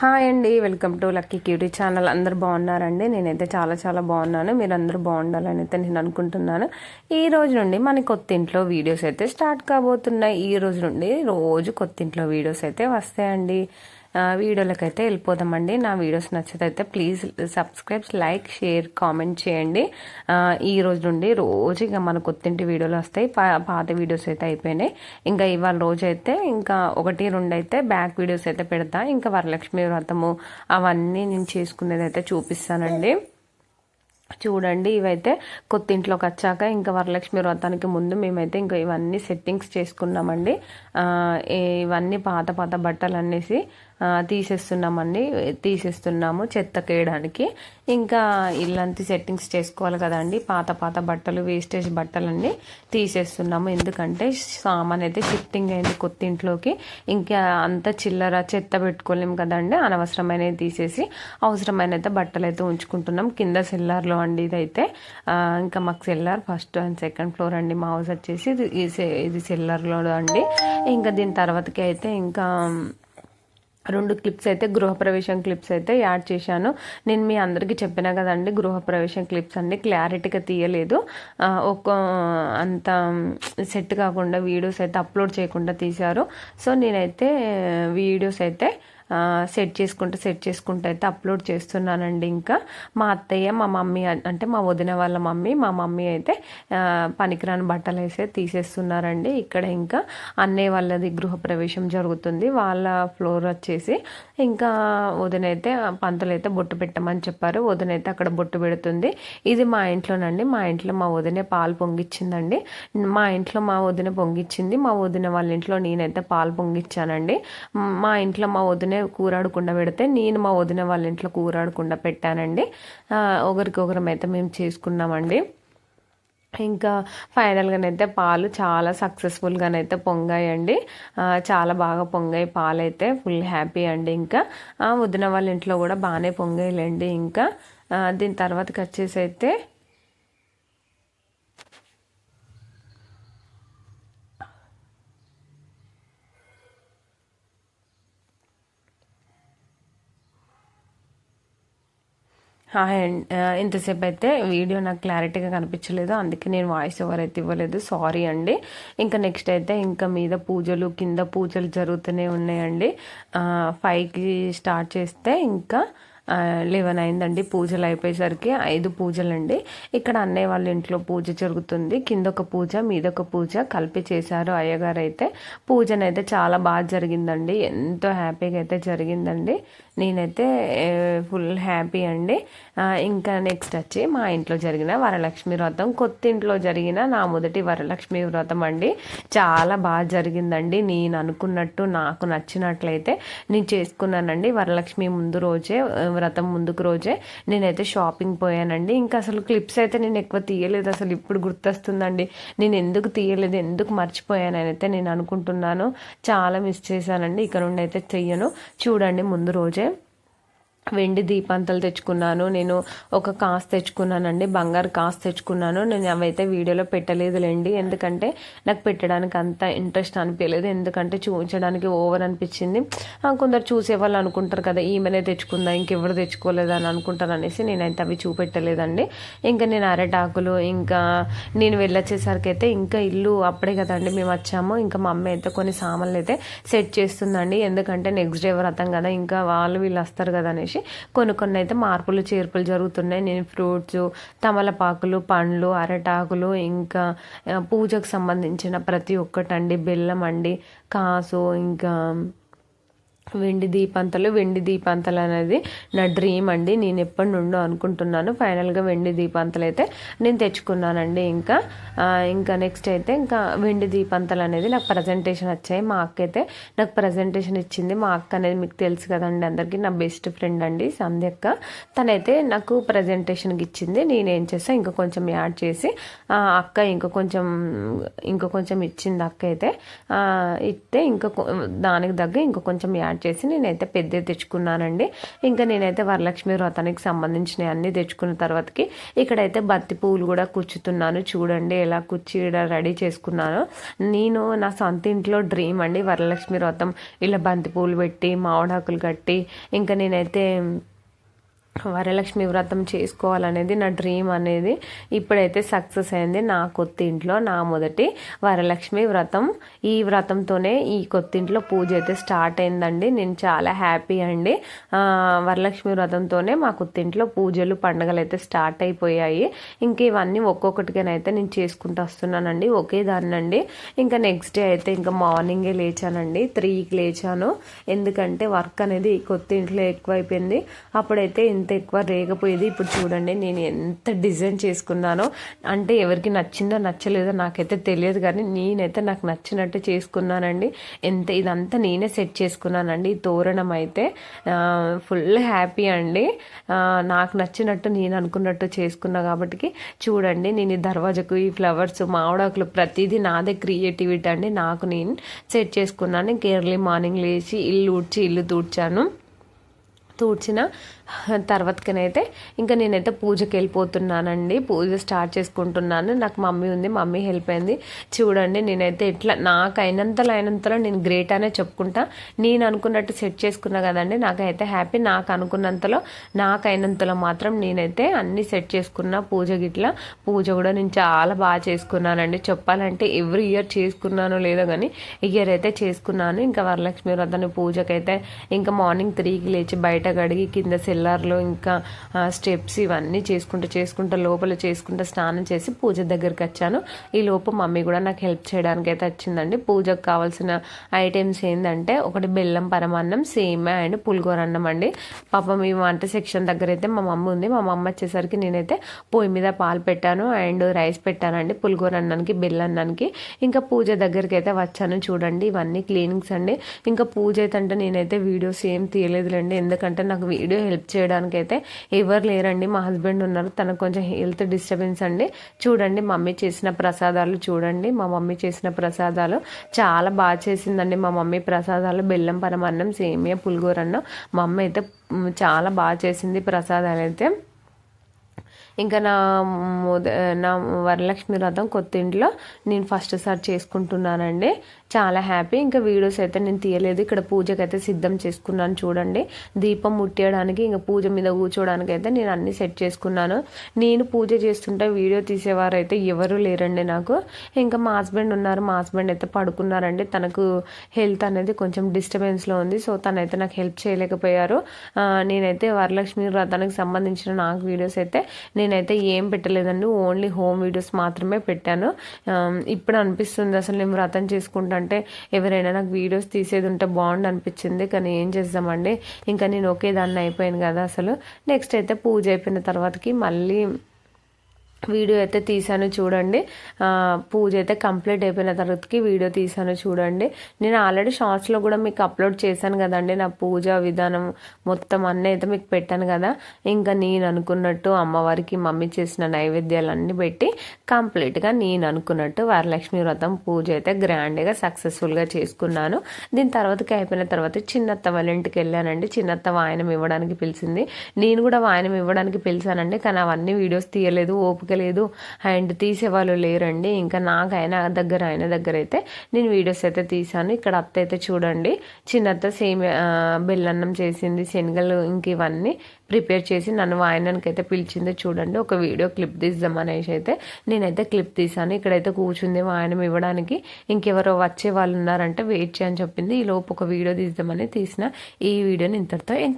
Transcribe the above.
Hi అండి welcome to lucky cutie channel. అందరు బాగున్నారండి? నేనైతే చాలా చాలా బాగున్నాను. మీరు అందరూ బాగుండాలని అయితే నేను అనుకుంటున్నాను. ఈ రోజు నుండి మన కొత్త ఇంట్లో వీడియోస్ అయితే స్టార్ట్ కాబోతున్నాయి. ఈ రోజు నుండి రోజు కొత్త ఇంట్లో వీడియోస్ అయితే వస్తాయండి. వీడియోలకైతే వెళ్ళిపోదామండి. నా వీడియోస్ నచ్చితే please subscribe like share comment చేయండి. ఈ రోజు నుండి రోజు ఇక మన కొత్తింటి వీడియోలు వస్తాయి. పాత వీడియోస్ అయితే అయిపోయినాయి. ఇంకా ఇవాళ రోజు అయితే ఇంకా ఒకటి రెండు అయితే బ్యాక్ వీడియోస్ అయితే పెడతా. ఇంకా వరలక్ష్మి వ్రతము అవన్నీ నేను చేసుకునేది అయితే చూపిస్తానండి. చూడండి ఇవైతే కొత్త ఇంట్లోకి వచ్చాక ఇంకా వరలక్ష్మి వ్రతానికి ముందు మేమైతే ఇంకా ఇవన్నీ సెట్టింగ్స్ చేసుకున్నామండి. ఇవన్నీ పాత పాత బట్టలు అనేసి తీసేస్తున్నామండి. తీసేస్తున్నాము చెత్త కేయడానికి ఇంకా ఇల్లంతా సెట్టింగ్స్ చేసుకోవాలి కదండి. పాత పాత బట్టలు వేస్టేజ్ బట్టలన్నీ తీసేస్తున్నాము. ఎందుకంటే సామాన్ అయితే షిఫ్టింగ్ అయింది కొత్త ఇంట్లోకి ఇంకా అంత చిల్లర చెత్త పెట్టుకోలేము కదండి. అనవసరమైనవి తీసేసి అవసరమైన అయితే బట్టలు అయితే ఉంచుకుంటున్నాం. కింద సెల్లార్లో అండి ఇదైతే. ఇంకా మాకు cellar first and second floor అండి. మా హౌస్ వచ్చేసి ఇది సెల్లార్లో అండి. ఇంకా దీని తర్వాతకి అయితే ఇంకా రెండు క్లిప్స్ అయితే గృహప్రవేశం క్లిప్స్ అయితే యాడ్ చేశాను. నేను మీ అందరికీ చెప్పినా కదండి గృహప్రవేశం క్లిప్స్ అండి క్లారిటీగా తీయలేదు. ఒక అంత సెట్ కాకుండా వీడియోస్ అయితే అప్లోడ్ చేయకుండా తీశారు. సో నేనైతే వీడియోస్ అయితే సెట్ చేసుకుంటూ సెట్ చేసుకుంటూ అయితే అప్లోడ్ చేస్తున్నానండి ఇంకా. మా అత్తయ్య మా మమ్మీ అంటే మా వదిన వాళ్ళ మమ్మీ మా మమ్మీ అయితే పనికిరాని బట్టలు వేసే తీసేస్తున్నారండి. ఇక్కడ ఇంకా అన్నయ్య వాళ్ళది గృహప్రవేశం జరుగుతుంది. వాళ్ళ ఫ్లోర్ వచ్చేసి ఇంకా వదినైతే పంతులు అయితే బొట్టు పెట్టమని చెప్పారు. వదినైతే అక్కడ బొట్టు పెడుతుంది. ఇది మా ఇంట్లోనండి. మా ఇంట్లో మా వదిన పాలు పొంగిచ్చిందండి. మా ఇంట్లో మా వదిన పొంగిచ్చింది. మా వదిన వాళ్ళ ఇంట్లో నేనైతే పాలు పొంగిచ్చానండి. మా ఇంట్లో మా వదిన కూరాడకుండా పెడితే నేను మా వదిన వాళ్ళ ఇంట్లో కూరాడకుండా పెట్టానండి. ఒకరికొకరం అయితే మేము చేసుకున్నామండి. ఇంకా ఫైనల్గానైతే పాలు చాలా సక్సెస్ఫుల్గానైతే పొంగాయండి. చాలా బాగా పొంగాయి పాలు అయితే ఫుల్ హ్యాపీ అండి ఇంకా. వదిన వాళ్ళ ఇంట్లో కూడా బాగానే పొంగాయిలేండి ఇంకా. దీని తర్వాతకి వచ్చేసి అయితే అండ్ ఇంతసేపు అయితే వీడియో నాకు క్లారిటీగా కనిపించలేదు. అందుకే నేను వాయిస్ ఓవర్ అయితే ఇవ్వలేదు. సారీ అండి. ఇంకా నెక్స్ట్ అయితే ఇంకా మీద పూజలు కింద పూజలు జరుగుతూనే ఉన్నాయండి. ఫైవ్కి స్టార్ట్ చేస్తే ఇంకా లెవెన్ అయిందండి పూజలు అయిపోయేసరికి ఐదు పూజలండి. ఇక్కడ అన్నయ్య వాళ్ళ ఇంట్లో పూజ జరుగుతుంది. కింద ఒక పూజ మీద ఒక పూజ కలిపి చేశారు అయ్యగారు అయితే పూజనైతే చాలా బాగా జరిగిందండి. ఎంతో హ్యాపీగా అయితే జరిగిందండి. నేనైతే ఫుల్ హ్యాపీ అండి. ఇంకా నెక్స్ట్ వచ్చి మా ఇంట్లో జరిగిన వరలక్ష్మి వ్రతం. కొత్త ఇంట్లో జరిగిన నా మొదటి వరలక్ష్మి వ్రతం అండి. చాలా బాగా జరిగిందండి. నేను అనుకున్నట్టు నాకు నచ్చినట్లయితే నేను చేసుకున్నానండి. వరలక్ష్మి ముందు రోజే వ్రతం ముందుకు రోజే నేనైతే షాపింగ్ పోయానండి. ఇంకా అసలు క్లిప్స్ అయితే నేను ఎక్కువ తీయలేదు. అసలు ఇప్పుడు గుర్తొస్తుందండి. నేను ఎందుకు తీయలేదు ఎందుకు మర్చిపోయాను అయితే నేను అనుకుంటున్నాను. చాలా మిస్ చేశానండి. ఇక్కడ నుండి అయితే చెయ్యను. చూడండి ముందు రోజే. వెండి దీపంతలు తెచ్చుకున్నాను. నేను ఒక కాస్ తెచ్చుకున్నానండి. బంగారు కాస్ తెచ్చుకున్నాను. నేను అవైతే వీడియోలో పెట్టలేదులేండి. ఎందుకంటే నాకు పెట్టడానికి అంత ఇంట్రెస్ట్ అనిపించలేదు. ఎందుకంటే చూపించడానికి ఓవర్ అనిపించింది. కొందరు చూసేవాళ్ళు అనుకుంటారు కదా ఈమెనే తెచ్చుకుందా ఇంకెవరు తెచ్చుకోలేదు అని అనుకుంటారు అనేసి నేనైతే అవి చూపెట్టలేదండి. ఇంకా నేను అరటాకులు ఇంకా నేను వెళ్ళొచ్చేసరికి అయితే ఇంకా ఇల్లు అప్పుడే కదండి మేము వచ్చాము. ఇంకా మా అమ్మ అయితే కొన్ని సామాన్లు అయితే సెట్ చేస్తుందండి. ఎందుకంటే నెక్స్ట్ డే వ్రతం కదా ఇంకా వాళ్ళు వీళ్ళు వస్తారు కదా అనేసి వచ్చేసి కొన్ని కొన్ని అయితే మార్పులు చేర్పులు జరుగుతున్నాయి. నేను ఫ్రూట్స్ తమలపాకులు పండ్లు అరటాకులు ఇంకా పూజకు సంబంధించిన ప్రతి ఒక్కటండి. బెల్లం అండి కాసు ఇంకా వెండి దీపంతలు వెండి దీపంతలు అనేది నా డ్రీమ్ అండి. నేను ఎప్పటి నుండో అనుకుంటున్నాను. ఫైనల్గా వెండి దీపంతలు అయితే నేను తెచ్చుకున్నానండి ఇంకా. ఇంకా నెక్స్ట్ అయితే ఇంకా వెండి దీపంతలు అనేది నాకు ప్రజెంటేషన్ వచ్చాయి. మా అక్క అయితే నాకు ప్రజెంటేషన్ ఇచ్చింది. మా అక్క అనేది మీకు తెలుసు కదండి అందరికీ నా బెస్ట్ ఫ్రెండ్ అండి సంధ్యక్క. తనైతే నాకు ప్రజెంటేషన్కి ఇచ్చింది. నేను ఏం చేస్తా ఇంకా కొంచెం యాడ్ చేసి అక్క ఇంకా కొంచెం ఇంకా కొంచెం ఇచ్చింది అక్క అయితే ఇస్తే ఇంకా దానికి తగ్గ ఇంకా కొంచెం యాడ్ వచ్చేసి నేనైతే పెద్ద తెచ్చుకున్నానండి. ఇంకా నేనైతే వరలక్ష్మి వ్రతానికి సంబంధించిన అన్ని తెచ్చుకున్న తర్వాతకి ఇక్కడైతే బత్తి పువ్వులు కూడా కుచ్చుతున్నాను. చూడండి ఎలా కుచ్చి రెడీ చేసుకున్నాను. నేను నా సొంత ఇంట్లో డ్రీమ్ అండి వరలక్ష్మి వ్రతం. ఇలా బంతి పువ్వులు పెట్టి మామిడాకులు కట్టి ఇంకా నేనైతే వరలక్ష్మి వ్రతం చేసుకోవాలనేది నా డ్రీమ్ అనేది. ఇప్పుడైతే సక్సెస్ అయింది నా కొత్తింట్లో నా మొదటి వరలక్ష్మి వ్రతం. ఈ వ్రతంతోనే ఈ కొత్తింట్లో పూజ అయితే స్టార్ట్ అయిందండి. నేను చాలా హ్యాపీ అండి. వరలక్ష్మి వ్రతంతోనే మా కొత్తింట్లో పూజలు పండుగలు అయితే స్టార్ట్ అయిపోయాయి. ఇంక ఇవన్నీ ఒక్కొక్కటిగానైతే నేను చేసుకుంటూ వస్తున్నానండి. ఒకే దాన్నండి. ఇంకా నెక్స్ట్ డే అయితే ఇంకా మార్నింగే లేచానండి. త్రీకి లేచాను. ఎందుకంటే వర్క్ అనేది కొత్తింట్లో ఎక్కువైపోయింది. అప్పుడైతే ఎంత ఎక్కువ రేగపోయేది. ఇప్పుడు చూడండి నేను ఎంత డిజైన్ చేసుకున్నానో అంటే ఎవరికి నచ్చిందో నచ్చలేదో నాకైతే తెలియదు కానీ నేనైతే నాకు నచ్చినట్టు చేసుకున్నానండి. ఎంత ఇదంతా నేనే సెట్ చేసుకున్నానండి. ఈ తోరణం అయితే ఫుల్ హ్యాపీ అండి. నాకు నచ్చినట్టు నేను అనుకున్నట్టు చేసుకున్నా కాబట్టి చూడండి నేను ఈ దర్వాజకు ఈ ఫ్లవర్స్ మామిడాకులు ప్రతిదీ నాదే క్రియేటివిటీ అండి. నాకు నేను సెట్ చేసుకున్నాను. ఇంక ఎర్లీ మార్నింగ్ లేచి ఇల్లు ఊడ్చి ఇల్లు తూడ్చాను. తూడ్చిన తర్వాతకనైతే ఇంకా నేనైతే పూజకి వెళ్ళిపోతున్నానండి. పూజ స్టార్ట్ చేసుకుంటున్నాను. నాకు మమ్మీ ఉంది. మమ్మీ హెల్ప్ అయింది. చూడండి నేనైతే ఎట్లా నాకు అయినంతలో అయినంతలో నేను గ్రేట్ అనే చెప్పుకుంటా. నేను అనుకున్నట్టు సెట్ చేసుకున్నా కదండి నాకైతే హ్యాపీ నాకు అనుకున్నంతలో నాకు అయినంతలో మాత్రం నేనైతే అన్ని సెట్ చేసుకున్నా. పూజ గిట్ల పూజ కూడా నేను చాలా బాగా చేసుకున్నానండి. చెప్పాలంటే ఎవ్రీ ఇయర్ చేసుకున్నానో లేదో కానీ ఇయర్ అయితే చేసుకున్నాను. ఇంకా వరలక్ష్మి వ్రతాన్ని పూజకైతే ఇంకా మార్నింగ్ త్రీకి లేచి బయట కడిగి కింద సెల్లార్లో ఇంకా స్టెప్స్ ఇవన్నీ చేసుకుంటూ చేసుకుంటూ లోపల చేసుకుంటూ స్నానం చేసి పూజ దగ్గరికి వచ్చాను. ఈ లోపు మమ్మీ కూడా నాకు హెల్ప్ చేయడానికి అయితే వచ్చిందండి. పూజకు కావాల్సిన ఐటమ్స్ ఏంటంటే ఒకటి బెల్లం పరమాన్నం సేమే అండ్ పులిగోర అన్నం అండి. పాపం ఈ వంట సెక్షన్ దగ్గర అయితే మా మమ్మీ ఉంది. మా మమ్మ వచ్చేసరికి నేనైతే పొయ్యి మీద పాలు పెట్టాను అండ్ రైస్ పెట్టానండి. పులిగోర అన్నానికి బెల్లన్నానికి ఇంకా పూజ దగ్గరికి అయితే వచ్చాను చూడండి. ఇవన్నీ క్లీనింగ్స్ అండి. ఇంకా పూజ అయితే అంటే నేనైతే వీడియోస్ ఏం తీయలేదులేండి. ఎందుకంటే నాకు వీడియో హెల్ప్ చేయడానికి అయితే ఎవరు లేరండి. మా హస్బెండ్ ఉన్నారు. తనకు కొంచెం హెల్త్ డిస్టర్బెన్స్ అండి. చూడండి మమ్మీ చేసిన ప్రసాదాలు చూడండి. మా మమ్మీ చేసిన ప్రసాదాలు చాలా బాగా చేసిందండి. మా మమ్మీ ప్రసాదాలు బెల్లం పరమన్నం సేమియా పులిగోరన్నం మా అమ్మ అయితే చాలా బాగా చేసింది ప్రసాదాలు అయితే. ఇంకా నా నా వరలక్ష్మి వ్రతం కొత్త ఇంట్లో నేను ఫస్ట్ సారి చేసుకుంటున్నానండి. చాలా హ్యాపీ. ఇంకా వీడియోస్ అయితే నేను తీయలేదు. ఇక్కడ పూజకి అయితే సిద్ధం చేసుకున్నాను చూడండి. దీపం ముట్టేయడానికి ఇంకా పూజ మీద కూర్చోవడానికి అయితే నేను అన్ని సెట్ చేసుకున్నాను. నేను పూజ చేస్తుంటే వీడియో తీసేవారు అయితే ఎవరు లేరండి నాకు. ఇంకా మా హస్బెండ్ ఉన్నారు. మా హస్బెండ్ అయితే పడుకున్నారండి. తనకు హెల్త్ అనేది కొంచెం డిస్టర్బెన్స్లో ఉంది. సో తనైతే నాకు హెల్ప్ చేయలేకపోయారు. నేనైతే వరలక్ష్మి వ్రతానికి సంబంధించిన నాకు వీడియోస్ అయితే నేనైతే ఏం పెట్టలేదండి. ఓన్లీ హోమ్ వీడియోస్ మాత్రమే పెట్టాను. ఇప్పుడు అనిపిస్తుంది అసలు నేను వ్రతం చేసుకుంటాను అంటే ఎవరైనా నాకు వీడియోస్ తీసేది ఉంటే బాగుండు అనిపించింది కానీ ఏం చేద్దామండి? ఇంకా నేను ఒకే దాన్ని అయిపోయాను కదా అసలు. నెక్స్ట్ అయితే పూజ అయిపోయిన తర్వాతకి మళ్ళీ వీడియో అయితే తీసాను చూడండి. పూజ అయితే కంప్లీట్ అయిపోయిన తర్వాతకి వీడియో తీసాను చూడండి. నేను ఆల్రెడీ షార్ట్స్లో కూడా మీకు అప్లోడ్ చేశాను కదండి నా పూజ విధానం మొత్తం అన్నీ అయితే మీకు పెట్టాను కదా. ఇంకా నేను అనుకున్నట్టు అమ్మవారికి మమ్మీ చేసిన నైవేద్యాలన్నీ పెట్టి కంప్లీట్గా నేను అనుకున్నట్టు వరలక్ష్మి వ్రతం పూజ అయితే గ్రాండ్గా సక్సెస్ఫుల్గా చేసుకున్నాను. దీని తర్వాతకి అయిపోయిన తర్వాత చిన్నత్త వాళ్ళ ఇంటికి వెళ్ళానండి. చిన్నత్త వాయనం ఇవ్వడానికి పిలిచింది. నేను కూడా వాయనం ఇవ్వడానికి పిలిచానండి కానీ అవన్నీ వీడియోస్ తీయలేదు ఓపిక లేదు అండ్ తీసేవాళ్ళు లేరండి. ఇంకా నాకు ఆయన దగ్గర ఆయన దగ్గర అయితే నేను వీడియోస్ అయితే తీసాను ఇక్కడ అత్త అయితే చూడండి. చిన్నత్త సేమ్ బెల్లన్నం చేసింది శనగలు ఇంక ఇవన్నీ ప్రిపేర్ చేసి నన్ను వాయనానికి అయితే పిలిచింది చూడండి. ఒక వీడియో క్లిప్ తీద్దాం అనేసి అయితే నేనైతే క్లిప్ తీసాను ఇక్కడైతే కూర్చుంది వాయనం ఇవ్వడానికి. ఇంకెవరో వచ్చే వాళ్ళు ఉన్నారంటే వెయిట్ చేయని చెప్పింది. ఈ లోపు ఒక వీడియో తీద్దామని తీసిన. ఈ వీడియోని ఇంతటితో ఏం